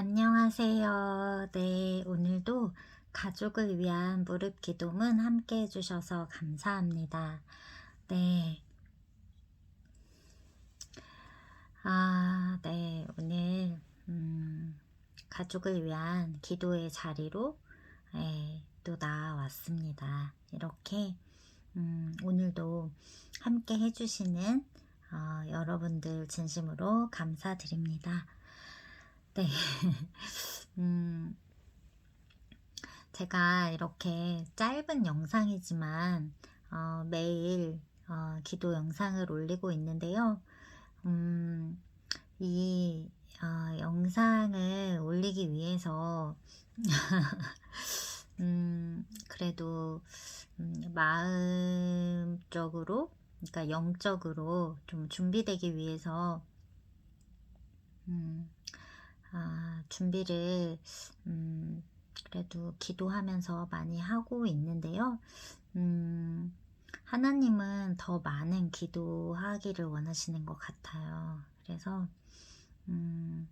안녕하세요. 네, 오늘도 가족을 위한 무릎 기도문 함께 해주셔서 감사합니다. 네. 아, 네, 오늘, 음, 가족을 위한 기도의 자리로, 예, 또 나왔습니다. 이렇게, 음, 오늘도 함께 해주시는, 어, 여러분들 진심으로 감사드립니다. 네. 음, 제가 이렇게 짧은 영상이지만 어, 매일 어, 기도 영상을 올리고 있는데요. 음, 이 어, 영상을 올리기 위해서 음, 그래도 음, 마음적으로, 그러니까 영적으로 좀 준비되기 위해서 음, 아, 준비를 음, 그래도 기도하면서 많이 하고 있는데요. 음, 하나님은 더 많은 기도하기를 원하시는 것 같아요. 그래서 음,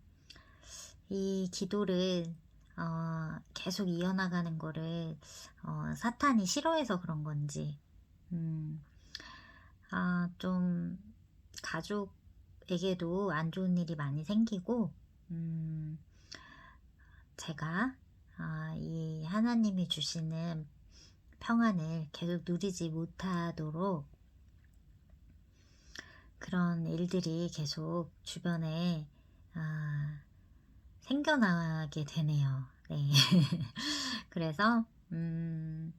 이 기도를 어, 계속 이어나가는 거를 어, 사탄이 싫어해서 그런 건지 음, 아, 좀 가족에게도 안 좋은 일이 많이 생기고 음, 제가 아, 이 하나님이 주시는 평안을 계속 누리지 못하도록 그런 일들이 계속 주변에 아, 생겨나게 되네요. 네. 그래서 음,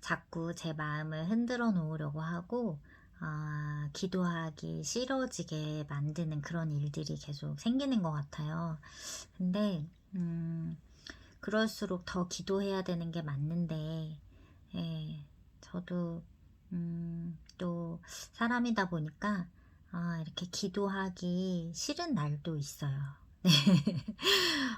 자꾸 제 마음을 흔들어 놓으려고 하고 아, 기도하기 싫어지게 만드는 그런 일들이 계속 생기는 것 같아요. 근데 음, 그럴수록 더 기도해야 되는 게 맞는데 예, 저도 음, 또 사람이다 보니까 아, 이렇게 기도하기 싫은 날도 있어요. 네.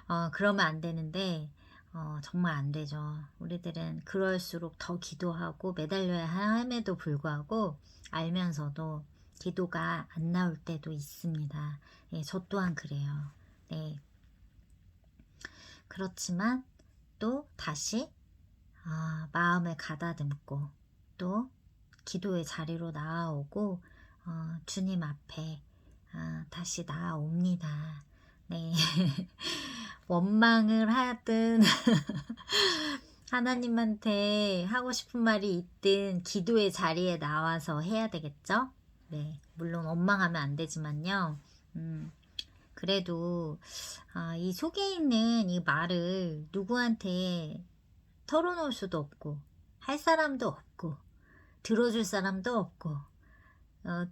어, 그러면 안 되는데 어, 정말 안 되죠. 우리들은 그럴수록 더 기도하고 매달려야 함에도 불구하고 알면서도 기도가 안 나올 때도 있습니다. 예, 저 또한 그래요. 네. 그렇지만 또 다시 아, 마음을 가다듬고 또 기도의 자리로 나아오고 어, 주님 앞에 아, 다시 나아옵니다. 네. 원망을 하든 하나님한테 하고 싶은 말이 있든 기도의 자리에 나와서 해야 되겠죠? 네. 물론 원망하면 안 되지만요. 음, 그래도 아, 이 속에 있는 이 말을 누구한테 털어놓을 수도 없고 할 사람도 없고 들어줄 사람도 없고 어,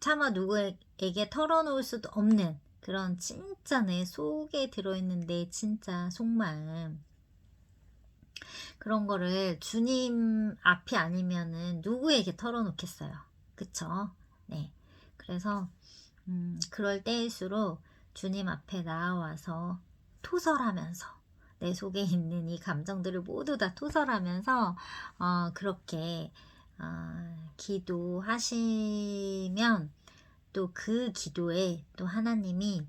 차마 누구에게 털어놓을 수도 없는 그런 진짜 내 속에 들어있는 내 진짜 속마음. 그런 거를 주님 앞이 아니면은 누구에게 털어놓겠어요? 그쵸? 네. 그래서 음, 그럴 때일수록 주님 앞에 나와서 토설하면서 내 속에 있는 이 감정들을 모두 다 토설하면서 어, 그렇게 어, 기도하시면 또 그 기도에 또 하나님이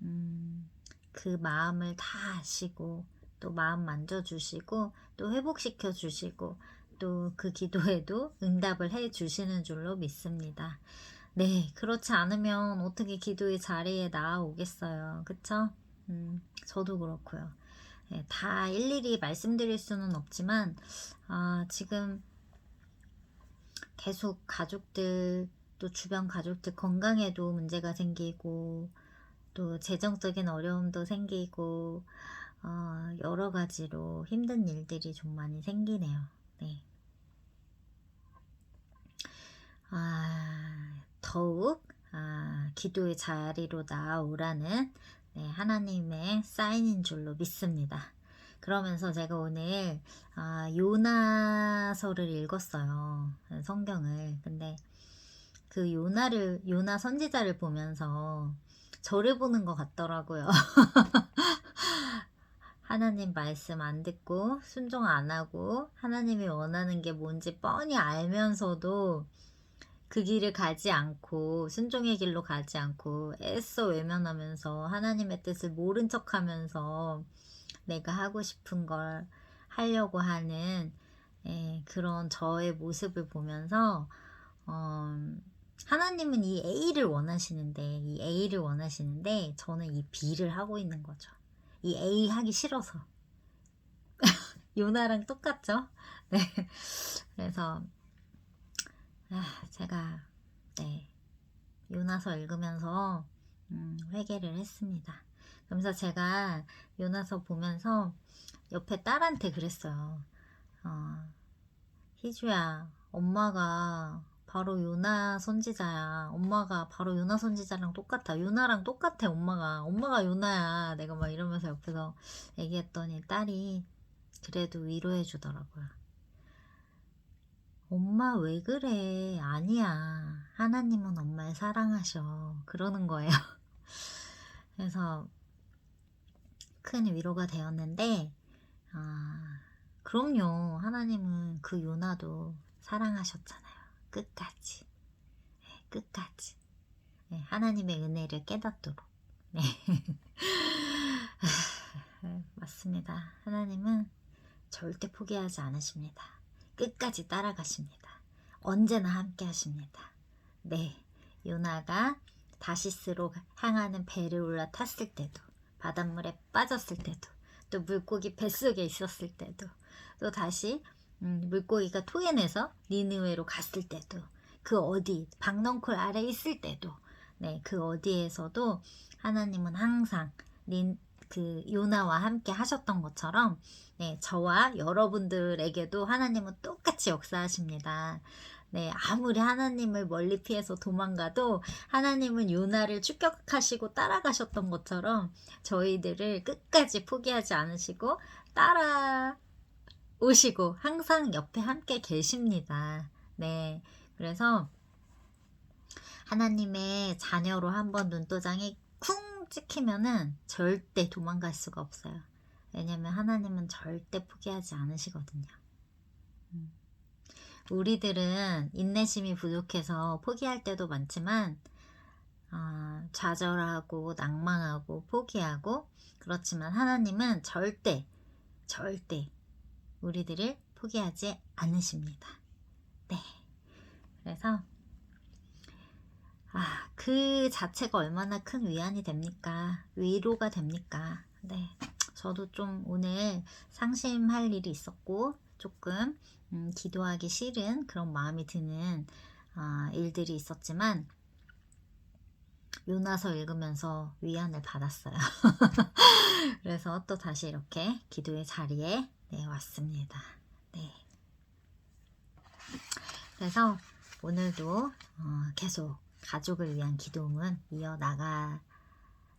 음, 그 마음을 다 아시고 또 마음 만져주시고 또 회복시켜 주시고 또 그 기도에도 응답을 해 주시는 줄로 믿습니다. 네, 그렇지 않으면 어떻게 기도의 자리에 나오겠어요. 그쵸? 음, 저도 그렇고요. 네, 다 일일이 말씀드릴 수는 없지만, 아, 지금 계속 가족들, 또 주변 가족들 건강에도 문제가 생기고, 또 재정적인 어려움도 생기고, 어, 여러 가지로 힘든 일들이 좀 많이 생기네요. 네. 아, 더욱 아, 기도의 자리로 나오라는 네, 하나님의 사인인 줄로 믿습니다. 그러면서 제가 오늘 아, 요나서를 읽었어요. 성경을. 근데 그 요나를 요나 선지자를 보면서 저를 보는 것 같더라고요. 하나님 말씀 안 듣고 순종 안 하고 하나님이 원하는 게 뭔지 뻔히 알면서도 그 길을 가지 않고 순종의 길로 가지 않고 애써 외면하면서 하나님의 뜻을 모른 척하면서 내가 하고 싶은 걸 하려고 하는 예, 그런 저의 모습을 보면서 어, 하나님은 이 A를 원하시는데 이 A를 원하시는데 저는 이 B를 하고 있는 거죠. 이 A 하기 싫어서 요나랑 똑같죠? 네. 그래서 아, 제가 네 요나서 읽으면서 음, 회개를 했습니다. 그러면서 제가 요나서 보면서 옆에 딸한테 그랬어요. 어, 희주야, 엄마가 바로 요나 선지자야. 엄마가 바로 요나 선지자랑 똑같아. 요나랑 똑같아, 엄마가. 엄마가 요나야. 내가 막 이러면서 옆에서 얘기했더니 딸이 그래도 위로해 주더라고요. 엄마 왜 그래? 아니야. 하나님은 엄마를 사랑하셔. 그러는 거예요. 그래서 큰 위로가 되었는데, 아, 그럼요. 하나님은 그 요나도 사랑하셨잖아요. 끝까지. 네, 끝까지. 네, 하나님의 은혜를 깨닫도록. 네. 맞습니다. 하나님은 절대 포기하지 않으십니다. 끝까지 따라가십니다. 언제나 함께 하십니다. 네. 요나가 다시스로 향하는 배를 올라탔을 때도, 바닷물에 빠졌을 때도, 또 물고기 뱃속에 있었을 때도, 또 다시 음, 물고기가 토해내서 니느웨로 갔을 때도, 그 어디 박넝쿨 아래 있을 때도, 네, 그 어디에서도 하나님은 항상 닌, 그 요나와 함께 하셨던 것처럼 네, 저와 여러분들에게도 하나님은 똑같이 역사하십니다. 네, 아무리 하나님을 멀리 피해서 도망가도 하나님은 요나를 축격하시고 따라가셨던 것처럼 저희들을 끝까지 포기하지 않으시고 따라 오시고 항상 옆에 함께 계십니다. 네, 그래서 하나님의 자녀로 한번 눈도장이 쿵 찍히면은 절대 도망갈 수가 없어요. 왜냐면 하나님은 절대 포기하지 않으시거든요. 음. 우리들은 인내심이 부족해서 포기할 때도 많지만 아, 좌절하고 낭망하고 포기하고 그렇지만 하나님은 절대 절대 우리들을 포기하지 않으십니다. 네. 그래서 아, 그 자체가 얼마나 큰 위안이 됩니까? 위로가 됩니까? 네. 저도 좀 오늘 상심할 일이 있었고 조금 음, 기도하기 싫은 그런 마음이 드는 아, 일들이 있었지만 요나서 읽으면서 위안을 받았어요. 그래서 또 다시 이렇게 기도의 자리에 네, 왔습니다. 네. 그래서 오늘도 어, 계속 가족을 위한 기도문 이어나가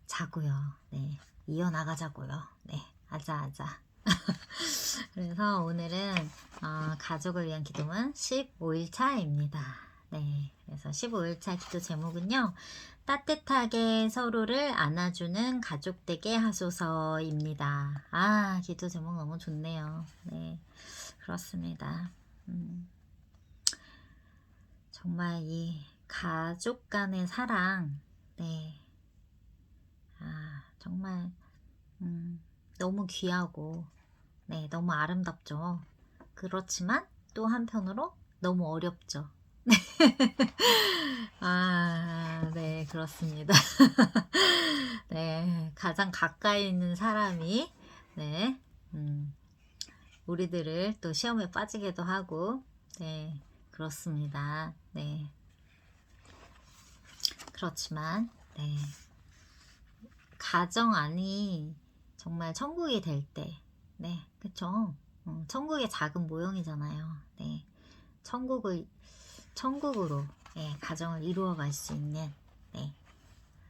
자고요. 네. 이어나가자고요. 네. 아자아자. 그래서 오늘은 어, 가족을 위한 기도문 15일 차입니다. 네. 그래서 15일차 기도 제목은요. 따뜻하게 서로를 안아주는 가족 되게 하소서입니다. 아, 기도 제목 너무 좋네요. 네. 그렇습니다. 음. 정말 이 가족 간의 사랑, 네. 아, 정말, 음, 너무 귀하고, 네, 너무 아름답죠. 그렇지만 또 한편으로 너무 어렵죠. 아, 네, 그렇습니다. 네, 가장 가까이 있는 사람이, 네, 음, 우리들을 또 시험에 빠지게도 하고, 네, 그렇습니다. 네. 그렇지만, 네. 가정 안이 정말 천국이 될 때, 네, 그쵸. 음, 천국의 작은 모형이잖아요. 네. 천국을, 천국으로, 네, 가정을 이루어갈 수 있는, 네,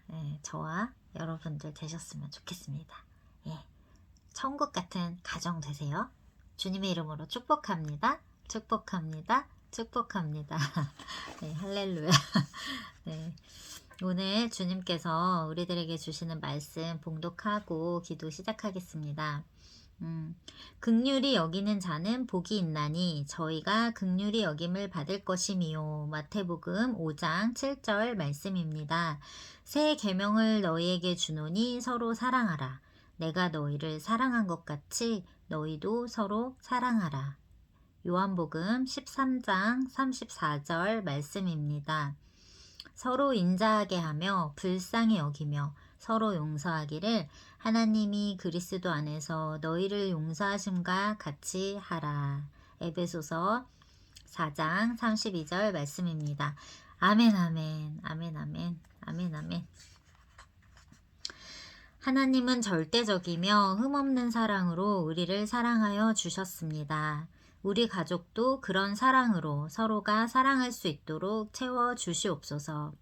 네, 저와 여러분들 되셨으면 좋겠습니다. 예. 천국 같은 가정 되세요. 주님의 이름으로 축복합니다. 축복합니다. 축복합니다. 네, 할렐루야. 네. 오늘 주님께서 우리들에게 주시는 말씀 봉독하고 기도 시작하겠습니다. 음, 극률이 여기는 자는 복이 있나니 저희가 극률이 여김을 받을 것이미요. 마태복음 5장 7절 말씀입니다. 새 계명을 너희에게 주노니 서로 사랑하라. 내가 너희를 사랑한 것 같이 너희도 서로 사랑하라. 요한복음 13장 34절 말씀입니다. 서로 인자하게 하며 불쌍히 여기며 서로 용서하기를 하나님이 그리스도 안에서 너희를 용서하심과 같이 하라. 에베소서 4장 32절 말씀입니다. 아멘 아멘 아멘 아멘 아멘 아멘 하나님은 절대적이며 흠없는 사랑으로 우리를 사랑하여 주셨습니다. 우리 가족도 그런 사랑으로 서로가 사랑할 수 있도록 채워 주시옵소서.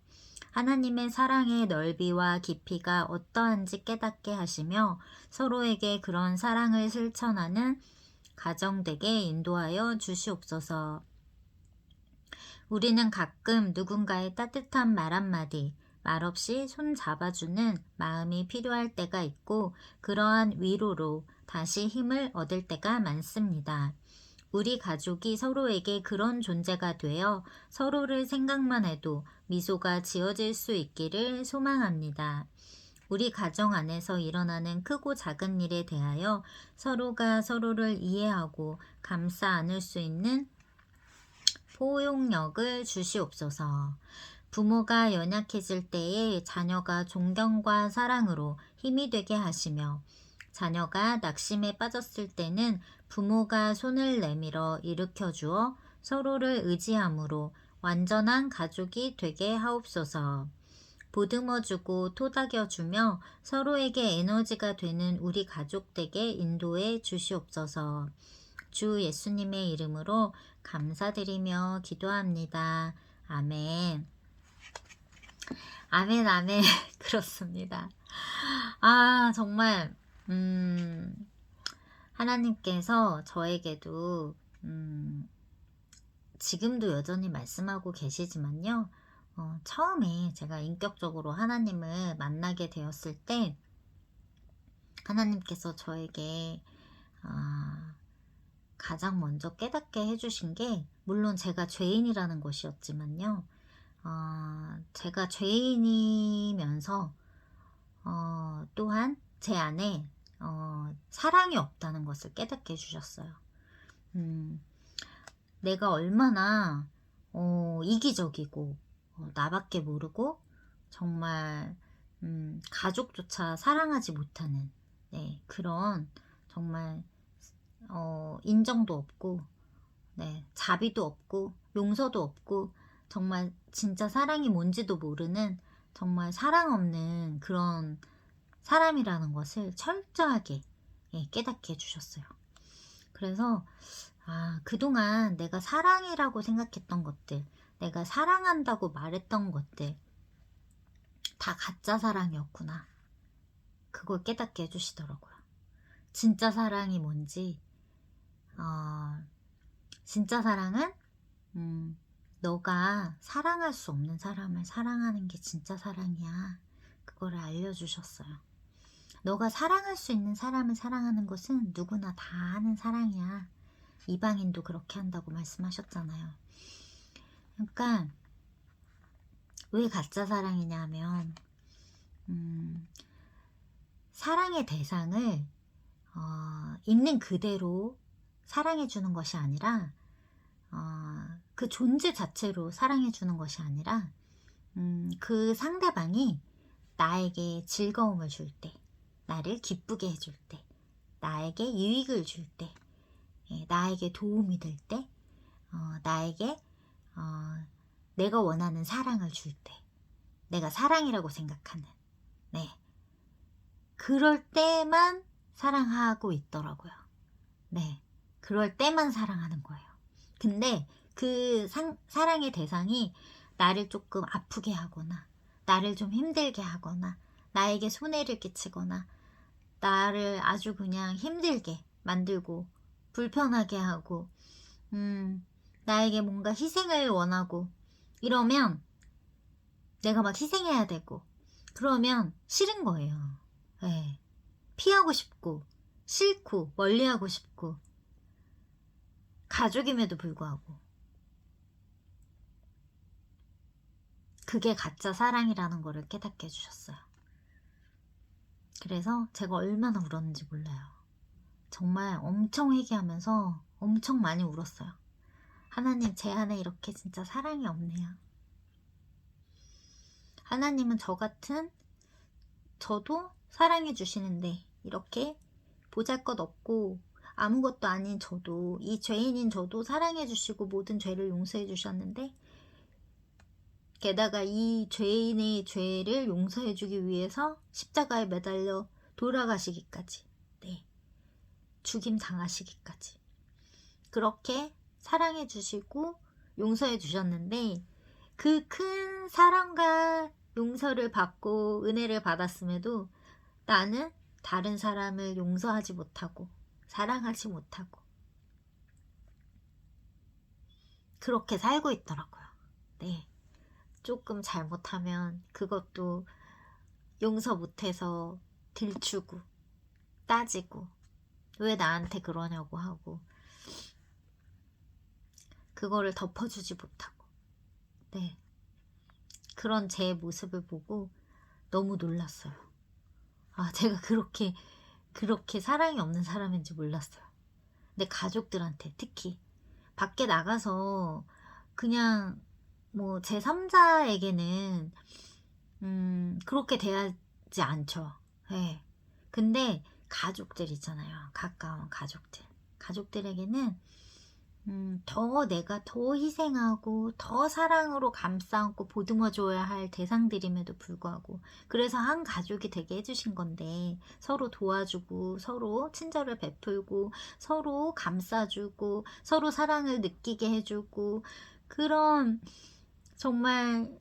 하나님의 사랑의 넓이와 깊이가 어떠한지 깨닫게 하시며 서로에게 그런 사랑을 실천하는 가정되게 인도하여 주시옵소서. 우리는 가끔 누군가의 따뜻한 말 한마디, 말없이 손 잡아주는 마음이 필요할 때가 있고 그러한 위로로 다시 힘을 얻을 때가 많습니다. 우리 가족이 서로에게 그런 존재가 되어 서로를 생각만 해도 미소가 지어질 수 있기를 소망합니다. 우리 가정 안에서 일어나는 크고 작은 일에 대하여 서로가 서로를 이해하고 감싸 안을 수 있는 포용력을 주시옵소서. 부모가 연약해질 때에 자녀가 존경과 사랑으로 힘이 되게 하시며 자녀가 낙심에 빠졌을 때는 부모가 손을 내밀어 일으켜 주어 서로를 의지함으로 완전한 가족이 되게 하옵소서. 보듬어주고 토닥여주며 서로에게 에너지가 되는 우리 가족에게 인도해 주시옵소서. 주 예수님의 이름으로 감사드리며 기도합니다. 아멘. 아멘, 아멘. 그렇습니다. 아, 정말, 음, 하나님께서 저에게도, 음, 지금도 여전히 말씀하고 계시지만요. 어, 처음에 제가 인격적으로 하나님을 만나게 되었을 때, 하나님께서 저에게, 아, 가장 먼저 깨닫게 해주신 게, 물론 제가 죄인이라는 것이었지만요. 어, 제가 죄인이면서 어, 또한 제 안에 어, 사랑이 없다는 것을 깨닫게 해주셨어요. 음, 내가 얼마나 어, 이기적이고 어, 나밖에 모르고 정말 음, 가족조차 사랑하지 못하는 네, 그런 정말 어, 인정도 없고 네, 자비도 없고 용서도 없고 정말 진짜 사랑이 뭔지도 모르는 정말 사랑 없는 그런 사람이라는 것을 철저하게 예, 깨닫게 해주셨어요. 그래서 아, 그동안 내가 사랑이라고 생각했던 것들, 내가 사랑한다고 말했던 것들, 다 가짜 사랑이었구나. 그걸 깨닫게 해주시더라고요. 진짜 사랑이 뭔지, 어, 진짜 사랑은, 음, 너가 사랑할 수 없는 사람을 사랑하는 게 진짜 사랑이야. 그거를 알려주셨어요. 너가 사랑할 수 있는 사람을 사랑하는 것은 누구나 다 하는 사랑이야. 이방인도 그렇게 한다고 말씀하셨잖아요. 그러니까 왜 가짜 사랑이냐면 음, 사랑의 대상을 어, 있는 그대로 사랑해 주는 것이 아니라 어, 그 존재 자체로 사랑해 주는 것이 아니라 음, 그 상대방이 나에게 즐거움을 줄 때, 나를 기쁘게 해줄 때, 나에게 유익을 줄 때, 예, 나에게 도움이 될 때, 어, 나에게 어, 내가 원하는 사랑을 줄 때, 내가 사랑이라고 생각하는, 네. 그럴 때만 사랑하고 있더라고요. 네. 그럴 때만 사랑하는 거예요. 근데 그 상, 사랑의 대상이 나를 조금 아프게 하거나, 나를 좀 힘들게 하거나, 나에게 손해를 끼치거나, 나를 아주 그냥 힘들게 만들고, 불편하게 하고, 음, 나에게 뭔가 희생을 원하고, 이러면 내가 막 희생해야 되고, 그러면 싫은 거예요. 네. 피하고 싶고, 싫고 멀리하고 싶고 가족임에도 불구하고 그게 가짜 사랑이라는 거를 깨닫게 해주셨어요. 그래서 제가 얼마나 울었는지 몰라요. 정말 엄청 회개하면서 엄청 많이 울었어요. 하나님, 제 안에 이렇게 진짜 사랑이 없네요. 하나님은 저 같은 저도 사랑해 주시는데 이렇게 보잘 것 없고 아무것도 아닌 저도 이 죄인인 저도 사랑해 주시고 모든 죄를 용서해 주셨는데 게다가 이 죄인의 죄를 용서해 주기 위해서 십자가에 매달려 돌아가시기까지 네. 죽임 당하시기까지 그렇게 사랑해 주시고 용서해 주셨는데 그 큰 사랑과 용서를 받고 은혜를 받았음에도 나는 다른 사람을 용서하지 못하고 사랑하지 못하고 그렇게 살고 있더라고요. 네. 조금 잘못하면 그것도 용서 못해서 들추고 따지고 왜 나한테 그러냐고 하고 그거를 덮어주지 못하고 네 그런 제 모습을 보고 너무 놀랐어요. 아 제가 그렇게 그렇게 사랑이 없는 사람인지 몰랐어요. 근데 가족들한테 특히 밖에 나가서 그냥 뭐 제 3자에게는 음 그렇게 대하지 않죠. 네. 근데 가족들 있잖아요. 가까운 가족들. 가족들에게는 음, 더 내가 더 희생하고 더 사랑으로 감싸안고 보듬어 줘야 할 대상들임에도 불구하고 그래서 한 가족이 되게 해주신 건데 서로 도와주고 서로 친절을 베풀고 서로 감싸주고 서로 사랑을 느끼게 해주고 그런 정말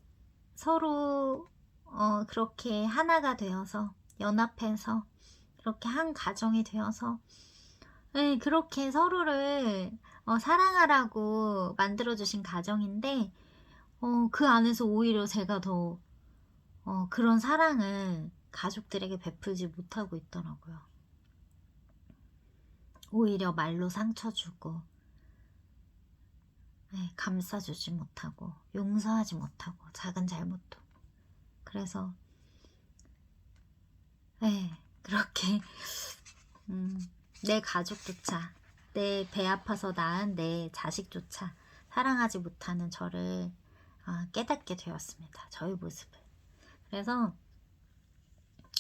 서로 어, 그렇게 하나가 되어서 연합해서 그렇게 한 가정이 되어서 네, 그렇게 서로를 어, 사랑하라고 만들어주신 가정인데, 어, 그 안에서 오히려 제가 더, 어, 그런 사랑을 가족들에게 베풀지 못하고 있더라고요. 오히려 말로 상처 주고, 네, 감싸주지 못하고, 용서하지 못하고, 작은 잘못도. 그래서, 네, 그렇게, 음, 내 가족조차 내 배 아파서 낳은 내 자식조차 사랑하지 못하는 저를 아, 깨닫게 되었습니다. 저의 모습을. 그래서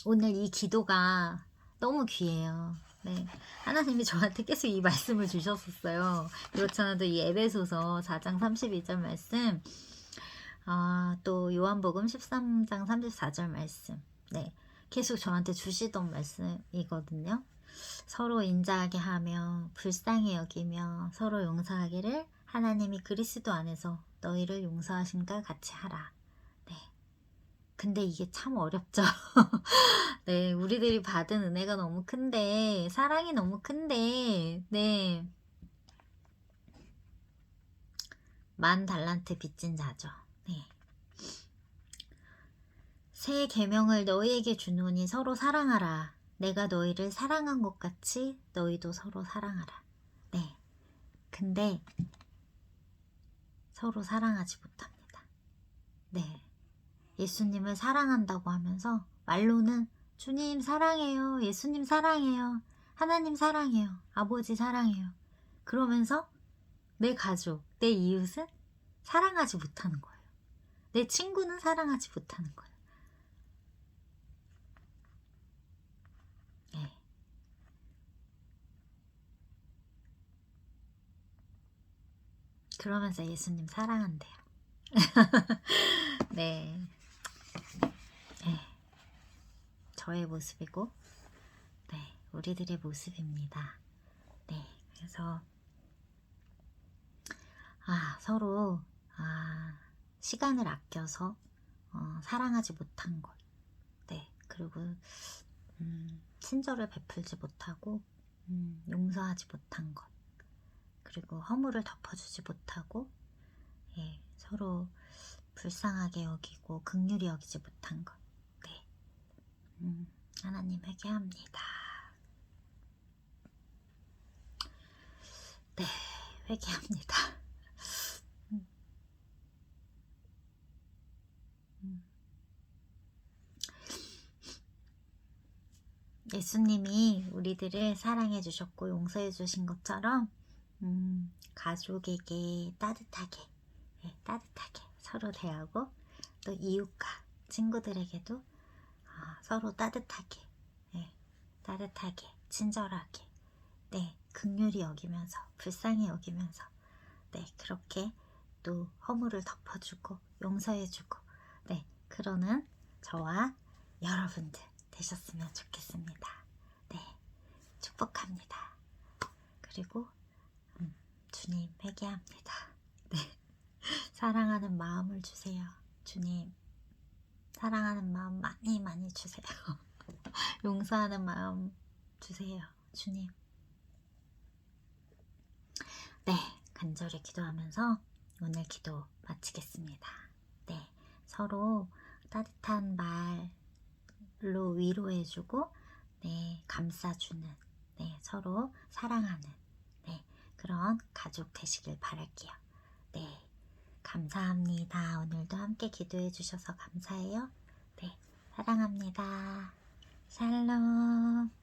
오늘 이 기도가 너무 귀해요. 네. 하나님이 저한테 계속 이 말씀을 주셨었어요. 그렇지 않아도 이 에베소서 4장 32절 말씀, 아, 또 요한복음 13장 34절 말씀, 네. 계속 저한테 주시던 말씀이거든요. 서로 인자하게 하며 불쌍히 여기며 서로 용서하기를 하나님이 그리스도 안에서 너희를 용서하신가 같이 하라. 네. 근데 이게 참 어렵죠. 네, 우리들이 받은 은혜가 너무 큰데, 사랑이 너무 큰데, 네. 만 달란트 빚진 자죠. 네. 새 계명을 너희에게 주노니 서로 사랑하라. 내가 너희를 사랑한 것 같이 너희도 서로 사랑하라. 네. 근데 서로 사랑하지 못합니다. 네. 예수님을 사랑한다고 하면서 말로는 주님 사랑해요. 예수님 사랑해요. 하나님 사랑해요. 아버지 사랑해요. 그러면서 내 가족, 내 이웃은 사랑하지 못하는 거예요. 내 친구는 사랑하지 못하는 거예요. 그러면서 예수님 사랑한대요. 네. 네. 저의 모습이고, 네. 우리들의 모습입니다. 네. 그래서, 아, 서로, 아, 시간을 아껴서, 어, 사랑하지 못한 것. 네. 그리고, 음, 친절을 베풀지 못하고 음, 용서하지 못한 것 그리고 허물을 덮어주지 못하고 예, 서로 불쌍하게 여기고 극률이 여기지 못한 것. 네. 음, 하나님에게 합니다. 네, 회개합니다. 음. 음. 예수님이 우리들을 사랑해 주셨고 용서해 주신 것처럼 음, 가족에게 따뜻하게 예, 따뜻하게 서로 대하고 또 이웃과 친구들에게도 아, 서로 따뜻하게 예, 따뜻하게 친절하게 네 극률이 여기면서 불쌍히 여기면서 네 그렇게 또 허물을 덮어주고 용서해주고 네 그러는 저와 여러분들 되셨으면 좋겠습니다. 네 축복합니다. 그리고 음, 주님 회개합니다. 네 사랑하는 마음을 주세요. 주님 사랑하는 마음 많이 많이 주세요. 용서하는 마음 주세요. 주님. 네, 간절히 기도하면서 오늘 기도 마치겠습니다. 네, 서로 따뜻한 말로 위로해주고, 네, 감싸주는, 네, 서로 사랑하는, 네, 그런 가족 되시길 바랄게요. 네, 감사합니다. 오늘도 함께 기도해 주셔서 감사해요. 네, 사랑합니다. 샬롬.